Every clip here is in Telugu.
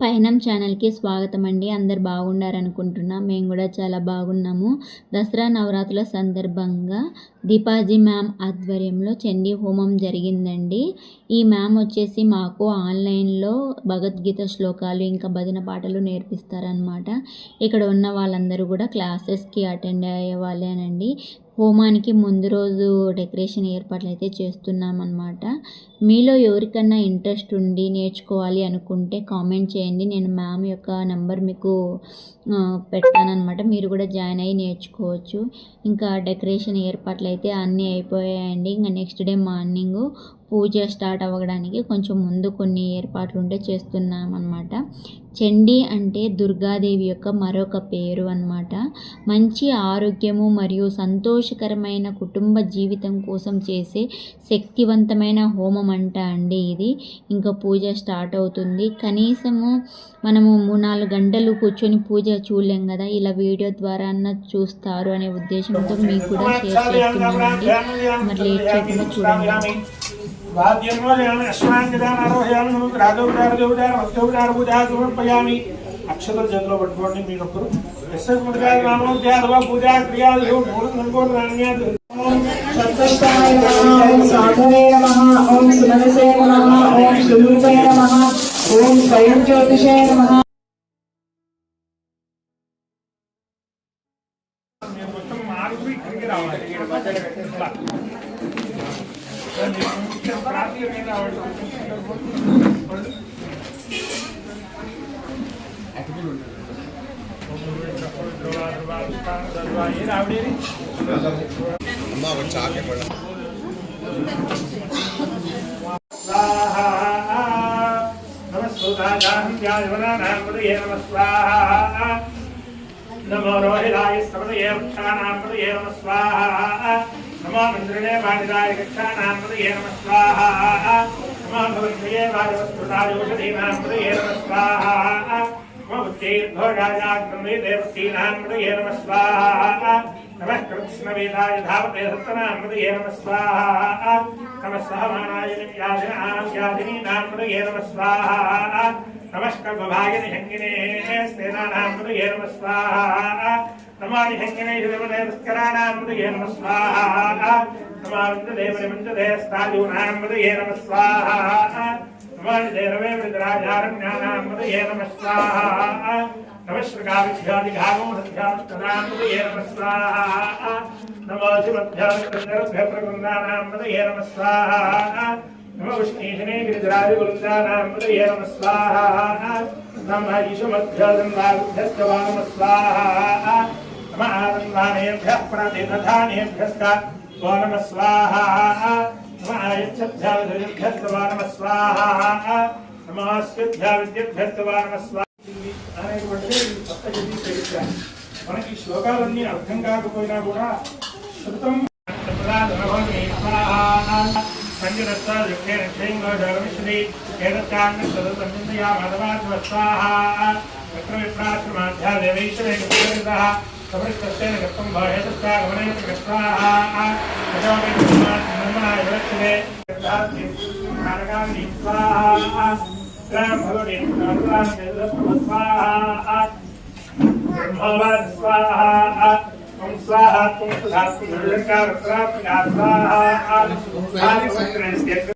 పయనం ఛానల్కి స్వాగతం అండి అందరు బాగుండారనుకుంటున్నా మేము కూడా చాలా బాగున్నాము. దసరా నవరాత్రుల సందర్భంగా దీపాజీ మ్యామ్ ఆధ్వర్యంలో చండీ హోమం జరిగిందండి. ఈ మ్యామ్ వచ్చేసి మాకు ఆన్లైన్లో భగవద్గీత శ్లోకాలు ఇంకా భజన పాటలు నేర్పిస్తారనమాట ఇక్కడ ఉన్న వాళ్ళందరూ కూడా క్లాసెస్కి అటెండ్ అయ్యే వాళ్ళేనండి హోమానికి ముందు రోజు డెకరేషన్ ఏర్పాట్లు అయితే చేస్తున్నామన్నమాట. మీలో ఎవరికన్నా ఇంట్రెస్ట్ ఉండి నేర్చుకోవాలి అనుకుంటే కామెంట్ చేయండి. నేను మ్యామ్ యొక్క నెంబర్ మీకు పెట్టానమాట మీరు కూడా జాయిన్ అయ్యి నేర్చుకోవచ్చు. ఇంకా డెకరేషన్ ఏర్పాట్లు అయితే అన్నీ అయిపోయాయండి. ఇంకా నెక్స్ట్ డే మార్నింగు పూజ స్టార్ట్ అవ్వడానికి కొంచెం ముందు కొన్ని ఏర్పాట్లు ఉంటే చేస్తున్నాం అనమాట చండీ అంటే దుర్గాదేవి యొక్క మరొక పేరు అన్నమాట. మంచి ఆరోగ్యము మరియు సంతోషకరమైన కుటుంబ జీవితం కోసం చేసే శక్తివంతమైన హోమం అంట అండి ఇది. ఇంకా పూజ స్టార్ట్ అవుతుంది. కనీసము మనము మూడు నాలుగు గంటలు కూర్చొని పూజ చూడలేం కదా. ఇలా వీడియో ద్వారా అన్న చూస్తారు అనే ఉద్దేశంతో మీకు కూడా షేర్ చేస్తున్నామండి మరి లేట్ చేయకుండా చూడండి. వాద్యన్మోదయామి అశ్వాంగదానారోహయామి నమకు రాజోపచారజోపచార మధ్యోపచార పూజ సమర్పయామి అక్షతలు చేతిలో పట్టుకోండి మీరు ఒకరు ఎస్ఎస్ ముద్రాలు నామోద్యాలు పూజ క్రియాలు మూడు అనుకోని నాణ్యాలు ఓం సాధవే నమః ఓం సుమనసే నమః ఓం సురూపే నమః ఓం స్వయం జ్యోతిషే నమ అమ్మా వచ్చి ఆకేపడ నమో రోహిరాయ స్తమదయే వృక్షాణాం పదయే నమ స్వాహ నమో మందిరణే బాణిదాయ వృక్షాణాం పదయే నమ స్వాహ నమో భవన్యే వాయువస్తుతాయోషధీనాం పదయే నమ స్వాహ. स्वाहा नमो भवन्मये वाजवस्कृताय औषधीनां मृदये नमः स्वाहा नमो बुद्धैर्भोजायाग्नमे देवतीनां मृदये नमः स्वाहा नमः कृत्स्नवेदाय धावते सत्तनां मृदये नमः स्वाहा नमः सहमानाय व्याधिनां व्याधिनीनां मृदये नमः स्वाहा नमस्कल्पभागिनि शङ्गिने स्तेनानां मृदये नमः स्वाहा नमानि शङ्गिने शिवदेवस्कराणां मृदये नमः स्वाहा नमाविन्ददेवनिमन्ददे स्ताजूनां मृदये नमः स्वाहा भगवानुदेरवे वृतराजारण्यानामृतये नमः स्वाहा नमश्रकाभिभ्यादिघागोभ्यास्तनामृतये नमः स्वाहा नमोऽधिमभ्याभ्य प्रगुन्दानामृतये नमः स्वाहा नमो विष्णीशने गिरिजराजगुरुन्दानामृतये नमः स्वाहा नमः ईशुमध्यादन्दाभ्यश्च वा नमः स्वाहा नमः आनन्दानेभ्यः प्रातिप्रधानेभ्यश्च वो नमः स्वाहा నమస్వాహ నమస్భ్య విద్యభ్యస్తవానమస్వాహ అనేటువంటి సప్తగతి చరిత్ర మనకి శ్లోకాలన్నీ అర్థం కాకపోయినా కూడా శృతం సంగీత समस्तस्येन गत्वं बाह्यतस्या गमनेन गत्वाः ब्रह्मणा यवक्षणे कारकानि स्वाहा ब्रह्मवदे स्वाहा ब्रह्मवान् स्वाहा ओम स्वाहा तुम तथा तुम स्वाहा आदि सूत्र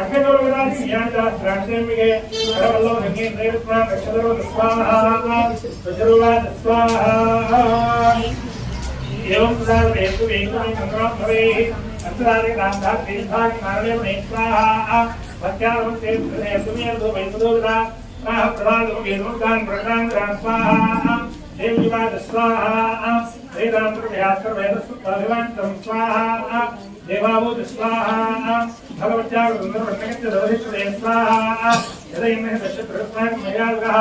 ಅಗ್ನಿದುರ್ಗದಾಗಿ ಜ್ಞಾನದಾಸ್ತ್ರಾಕ್ಷೇಮಿಗೆ ಕರವಲ್ಲೋ ಗಂಗೆ ಪ್ರೇರತ್ವ ರಕ್ಷದರು ಸ್ವಾಹ ಪ್ರಜರುವಾದ ಸ್ವಾಹ एवं सर्वेषु एकं चन्द्रं भवेः अत्रादि नान्धा तीर्थानि नारदेव नेत्राः मत्यारं ते सुमेर्दो वैमदोदा नाः प्रदादो वेदोदान् प्रदान् स्वाहा देवयुवाद स्वाहा वेदान्तर्व्यास्तर्वेदस्तु स्वाहा देवाभूत स्वाहा भगवत्यागुरुन्दरवर्णगत्यदवधिष्ठते स्वाहा यदैमहे दशप्रस्वाहं मयालुगः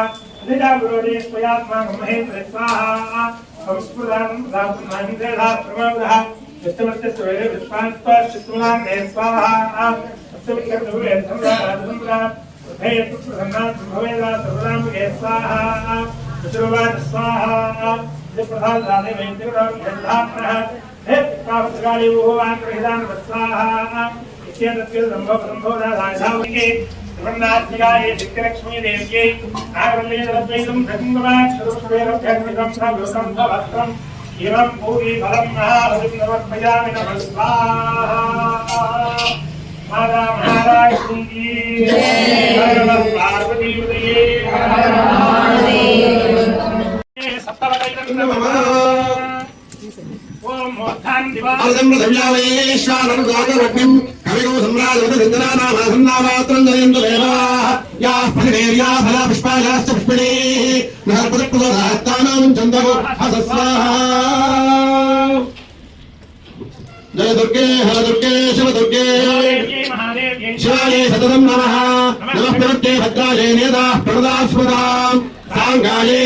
निजागुरोदे स्वयात्मानं महेन्द्र स्वाहा संस्कृतानं दातुं माहिन्द्रः प्रमादः यस्तमत्यस्य वैरे विश्वान्त्वा शत्रूणां मे स्वाहा स्वाहा स्वाहा ृहन्नात्मिकाय शक्तिलक्ष्मीदेव्यै नागरलेदद्वैतं भगवाक्षरस्वेरभ्यग्निकंसभृसम्भवस्त्रम् इमं भूरि फलं महाभगिं समर्पयामि नमः। स्वाहा माता महाराष्ट्री पार्वती। सप्तवदैतं नमः అమృతవ్యావైశ్వానరుగాగవగ్నిం కవిగో సమ్రాజవదసిందనానామాసన్నామాత్రం జయంతు దేవాः యాः ఫలిరేర్యా ఫలా పుష్పాయాశ్చ పుష్పిణీ చందవో హసస్వాహా జయ దుర్గే హర దుర్గే శివ దుర్గే। మహాదేవ్యై శివాయ సతతం నమః। నమః ప్రవృత్తే భద్రాయ నేదాः ప్రణదాస్మదాం సాంగాయే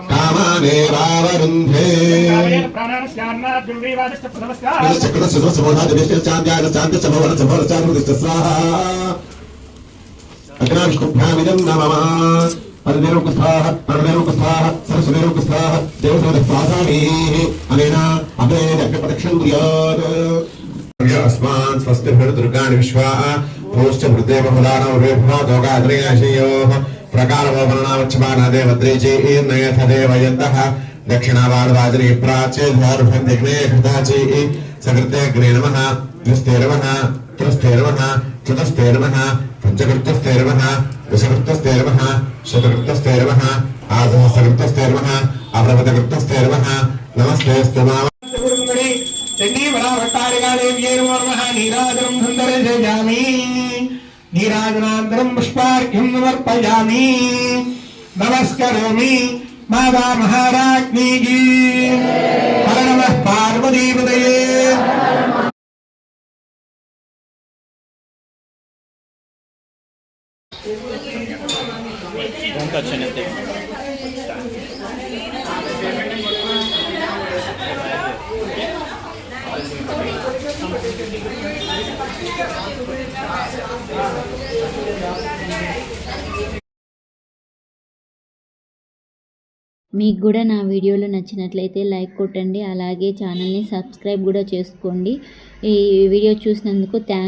దినే జోవారాజ్యం దే జోపసోర్ధార తేజ దేవాస్మై తేజోవరుంధే లోకామామైవ సోర్ధార కామానేవావరుంధే ప్రాణాస్యాన్నాద్యుండీవాదశ్చ ప్రథమస్య अस्मान् स्वस्तिभिर्दुर्गाणि विश्वा। भूश्च हृदयबहुदानौ विभो दोगाद्रियाशयोः। प्रकारवपर्णावच्छमानादेवद्रेचीर्नयथदेवयन्तः दक्षिणावाणवाजरी प्राचेधारुभन्दिग्नेशदाची सकृते ग्रेणमः द्विस्तेरवः त्रस्तेरवः चतुस्तेरवः पञ्चकृत्यस्तेरवः दशकृत्यस्तेरवः शतकृत्यस्तेरवः आसहस्रकृत्यस्तेरवः अपरपदकृत्यस्तेरवः नमस्ते स्तमाव। चण्डीबलाभट्टारिकादेव्यैर्मोर्मः नीराजनं सुन्दरसेजामि माता महाराज्ञी की नमः पार्वतीपतये बहुत अच्छे नेता మీకు కూడా నా వీడియోలు నచ్చినట్లయితే లైక్ కొట్టండి అలాగే ఛానల్ని సబ్స్క్రైబ్ కూడా చేసుకోండి. ఈ వీడియో చూసినందుకు థ్యాంక్